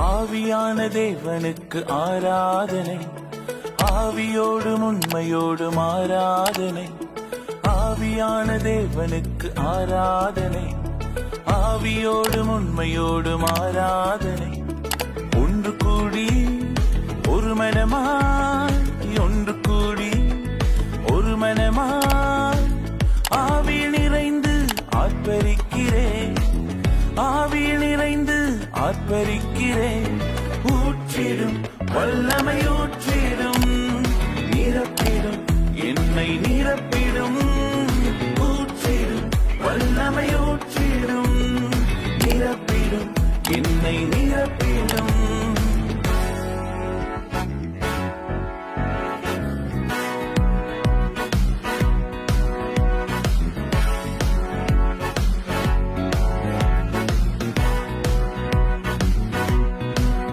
ஆவியான தேவனுக்கு ஆராதனை. ஆவியோடும் உண்மையோடும் ஆராதனை ஆவியான தேவனுக்கு ஆராதனை. ஆவியோடும் உண்மையோடும் ஆராதனை ஒன்று கூடி ஒரு மனமாய் ஒன்று கூடி ஒரு மனமாய். ஆர்ப்பரிக்கிறேன் ஊற்றிடும் வல்லமை ஊற்றிடும் நிரப்பிடும் என்னை நிரப்பிடும். ஊற்றிடும் வல்லமை ஊற்றிடும் நிரப்பிடும் என்னை நிரப்பிடும்.